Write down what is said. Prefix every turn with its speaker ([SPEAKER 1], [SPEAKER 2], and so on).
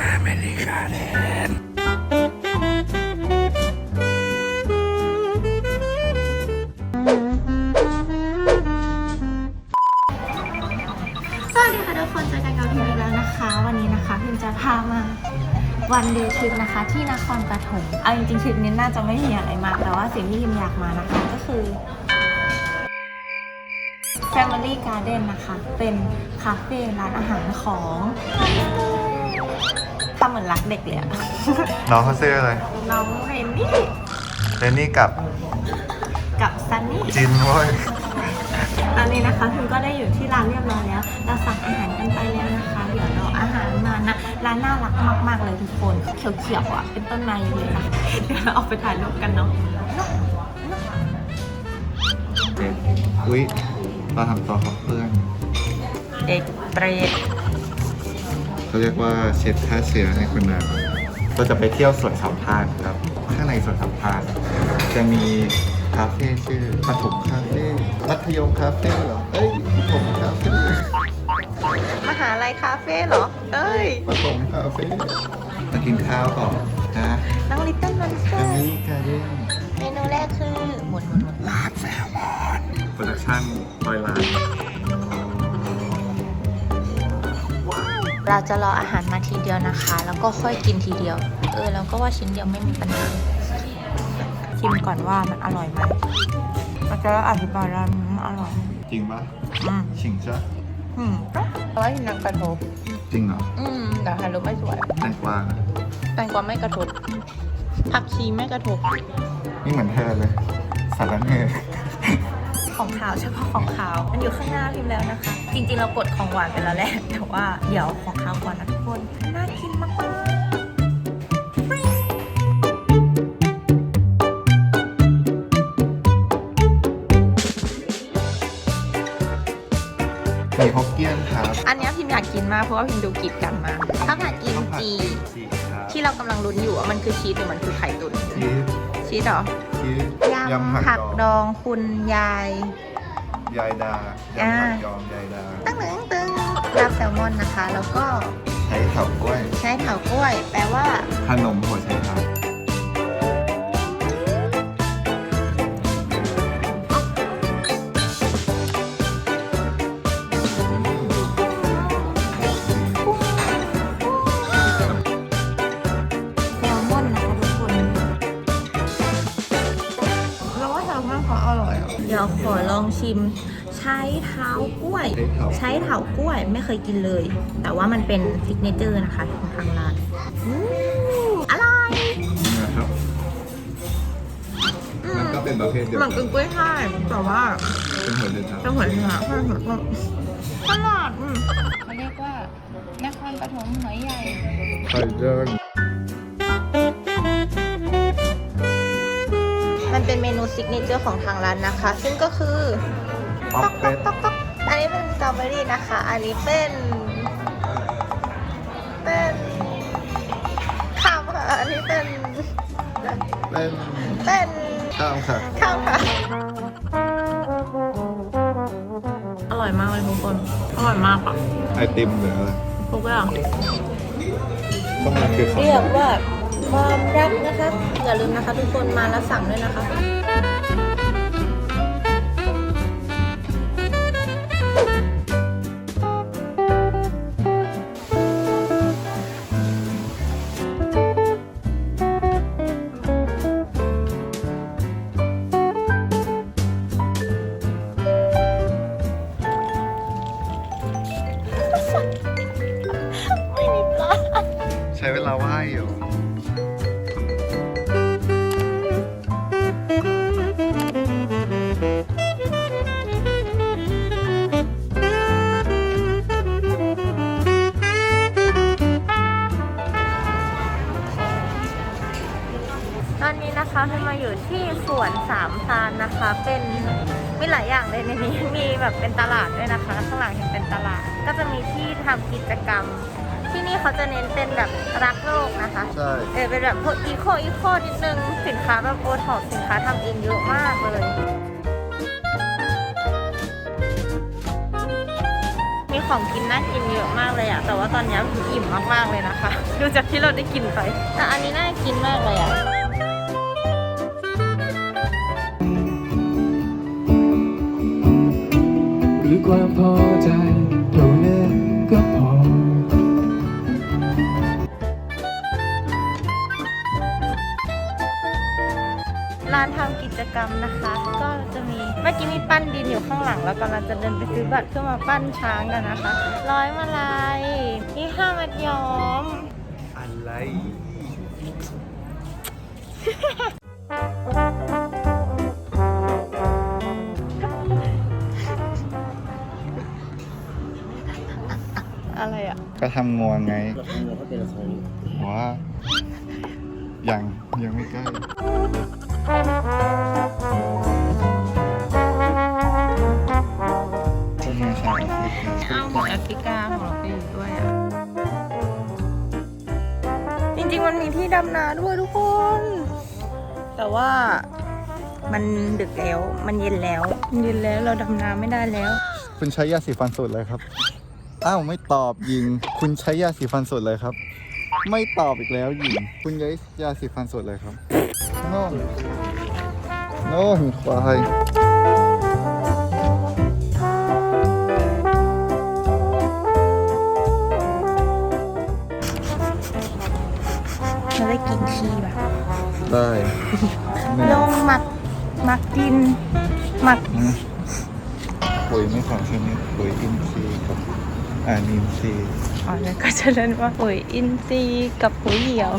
[SPEAKER 1] อเมริกาแดน
[SPEAKER 2] สวัสดีค่ะทุกคนเจอกันกับพิมอีกแล้วนะคะ วันนี้นะคะพิมจะพามาวันเดย์ทริปนะคะ ที่นครปฐมเอาจริงๆทริปนี้น่าจะไม่มีอะไรมาก แต่ว่าสิ่งที่พิมอยากมานะคะก็คือ Family Garden นะคะ เป็นคาเฟ่ร้านอาหารของ ทำเหมือนรักเด็กเลยอะ
[SPEAKER 3] น้องเขาซื้ออะไร
[SPEAKER 2] น้องเรนนี่
[SPEAKER 3] เรนนี่กับ
[SPEAKER 2] กับซันนี่
[SPEAKER 3] จินเว้ย
[SPEAKER 2] ตอนนี้นะคะพิมก็ได้อยู่ที่ร้านเรียบร้อยแล้ว เราสั่งอาหารกันไปแล้วนะคะ เดี๋ยวรออาหารมานะ ร้านน่ารักมาก ๆ เลยทุกคนเขียวๆอะ เป็นต้นไม้เลยนะเดี๋ยวเราออกไปถ่ายรูปกันเนาะ
[SPEAKER 3] อุ๊ยเราทำตัวเขาเพื่อน
[SPEAKER 2] เด็กเปรต
[SPEAKER 3] เขาเรียกว่าเช็ดฆ่าเชื้อให้คุณนางเราจะไปเที่ยวสวนสัมภาษณ์ครับ ข้างในสวนสัมภาษณ์จะมีคาเฟ่ชื่อปฐมคาเฟ่มัธยมคาเฟ่เหรอ เอ้ยปฐมคาเฟ่
[SPEAKER 2] มหาลัยคาเฟ่เหรอ เอ้ย
[SPEAKER 3] ปฐมคาเฟ่มากินข้าวต่อนะ
[SPEAKER 2] น้องลิตเติ้ลมันเซ
[SPEAKER 3] แฟมิลี่การ์เด้น
[SPEAKER 2] เมนูแรกคือหมุนหมุนหมุน
[SPEAKER 1] ลาดแซลมอน
[SPEAKER 3] โปรดักชั่นร้อยล้าน
[SPEAKER 2] เราจะรออาหารมาทีเดียวนะคะ แล้วก็ค่อยกินทีเดียว เออเราก็ว่าชิ้นเดียวไม่มีปัญหาชิมก่อนว่ามันอร่อยไหมเราจะอธิบายว่ามันอร่อย
[SPEAKER 3] จริงปะ
[SPEAKER 2] อืม
[SPEAKER 3] ชิงจ้ะ
[SPEAKER 2] อืมเพราะว่านังกระทบ
[SPEAKER 3] จริงเหรอ
[SPEAKER 2] อืมแต่ถ่ายรูปไม่สวย
[SPEAKER 3] แตงกวานะ
[SPEAKER 2] แตงกวาไม่กระทบผักชีไม่กระทบ
[SPEAKER 3] นี่เหมือนเธอเลยสารเนย
[SPEAKER 2] ของขาวเฉพาะของขาวมันอยู่ข้างหน้าพิมพ์แล้วนะคะ จริงๆเรากดของหวานไปแล้วแหละแต่ว่าเดี๋ยวของขาวก่อนนะทุกคนน่ากินมากๆ
[SPEAKER 3] หมี่ฮกเกี้ยนครับ
[SPEAKER 2] อันเนี้ยพิมอยากกินมากเพราะว่าพิมดูกีดกันมาข้าวผัดกิม
[SPEAKER 3] ข้าวผัด
[SPEAKER 2] จี
[SPEAKER 3] จีครับ
[SPEAKER 2] ที่เรากำลังลุ้นอยู่ว่ามันคือชีสหรือมันคือไข่ตุ๋น
[SPEAKER 3] ชีส
[SPEAKER 2] ชีสเหรอ
[SPEAKER 3] ชีส
[SPEAKER 2] ย
[SPEAKER 3] ยำำผั
[SPEAKER 2] ผั
[SPEAKER 3] ก
[SPEAKER 2] ก
[SPEAKER 3] ด
[SPEAKER 2] ด
[SPEAKER 3] อง
[SPEAKER 2] องคุณยาย
[SPEAKER 3] ยายดา
[SPEAKER 2] อ่า
[SPEAKER 3] ยำผักดองยายดา
[SPEAKER 2] ตึ้งหนึ่งตึ้งลาบแซลมอนนะคะ แล้วก็
[SPEAKER 3] ใช้เถากล้วย
[SPEAKER 2] ใช้เถากล้วย แปลว่า
[SPEAKER 3] ขนมหัวไชเท้า
[SPEAKER 2] เขาอร่อยเดี๋ยวขอลองชิม ใช้เท้ากล้วย
[SPEAKER 3] ใช้เถา
[SPEAKER 2] ใช้เถากล้วยไม่เคยกินเลย แต่ว่ามันเป็นซิกเนเจอร์นะคะของทางร้านอู้อร่อย
[SPEAKER 3] นี่นะครับ
[SPEAKER 2] อื
[SPEAKER 3] มัน
[SPEAKER 2] ม
[SPEAKER 3] ก็เป็นประเภทเดียว
[SPEAKER 2] เหมื
[SPEAKER 3] กั
[SPEAKER 2] อนนเป็นกล้วยทอดแต่ว่า
[SPEAKER 3] เป็นหัวไชเท้า
[SPEAKER 2] เป็นหัวเนื้อใช่หัวเนื้อตลาดอืมเขาเรียกว่านครปฐมหอยใหญ่
[SPEAKER 3] ไข่เดิน
[SPEAKER 2] เป็นเมนูซิกเนเจอร์ของทางร้านนะคะ ซึ่งก็คือ
[SPEAKER 3] ป๊อปเป็ด
[SPEAKER 2] ต๊อกต๊อกอันนี้เป็นสตรอเบอรี่นะคะ อันนี้เป็นเป็นข้าวค่ะอันนี้เป็น
[SPEAKER 3] เป็น
[SPEAKER 2] เป็น
[SPEAKER 3] ข้าวค่ะ
[SPEAKER 2] ข้าวค่ะอร่อยมากเลยทุกคนอร่อยมากอะ
[SPEAKER 3] ไอติมหรืออะไร
[SPEAKER 2] ทุกอย่าง
[SPEAKER 3] ต้องมันคือของ
[SPEAKER 2] เรียกว่า ความรักนะคะ อย่าลืมนะคะ ทุกคนมาแล้วสั่งด้วยนะคะไม่มีปลา
[SPEAKER 3] ใช้เวลาว่ายอยู่
[SPEAKER 2] อยู่ที่สวนสามพรานนะคะ เป็นมีหลายอย่างเลยในนี้มีแบบเป็นตลาดด้วยนะคะข้างหลังเห็นเป็นตลาด ก็จะมีที่ทำกิจกรรม ที่นี่เขาจะเน้นเป็นแบบรักโลกนะคะ
[SPEAKER 3] ใช่
[SPEAKER 2] เออเป็นแบบพวกอีโคอีโคนิดนึงสินค้าแบบโอท็อปสินค้าทำเองเยอะมากเลยมีของกินน่ากินเยอะมากเลยอะแต่ว่าตอนนี้อิ่มมากๆเลยนะคะ ดูจากที่เราได้กินไป แต่อันนี้น่ากินมากเลยอะ
[SPEAKER 4] ความพอใจเท่านั้นก็พอ
[SPEAKER 2] ร้านทำกิจกรรมนะคะ ก็จะมีเมื่อกี้มีปั้นดินอยู่ข้างหลัง แล้วกำลังจะเดินไปซื้อบัตรเพื่อมาปั้นช้างกันนะคะ ร้อยมาลายนี่ห้ามัดย้อม
[SPEAKER 3] อะไร
[SPEAKER 2] อะไรอะ
[SPEAKER 3] ก็ทำงวงไงว้ายังยังไม่ใกล้ต้นไม้ชาวแอฟริกา
[SPEAKER 2] เอาหมอแอฟริกาของเราไปอยู่ด้วยอะจริงๆมันมีที่ดำนาด้วยทุกคน แต่ว่ามันดึกแล้ว มันเย็นแล้ว มันเย็นแล้วเราดำนาไม่ได้แล้ว
[SPEAKER 3] คุณใช้ยาสีฟันสูตรอะไรครับ อ้าวไม่ตอบยิง คุณใช้ยาสีฟันสูตรอะไรครับ ไม่ตอบอีกแล้วยิง คุณใช้ยาสีฟันสูตรอะไรครับโน่นโน่นควาย
[SPEAKER 2] เราได้กินทีแบบ
[SPEAKER 3] ได้
[SPEAKER 2] ลงหมักหมักดินหมัก
[SPEAKER 3] อืมปุ๋ยไม่สองชนิดปุ๋ยอินทรีย์กับ อานินทรีย์
[SPEAKER 2] อ๋อแล้วก็จะเล่นว่าปุ๋ยอินทรีย์กับปุ๋ยเหี่ยว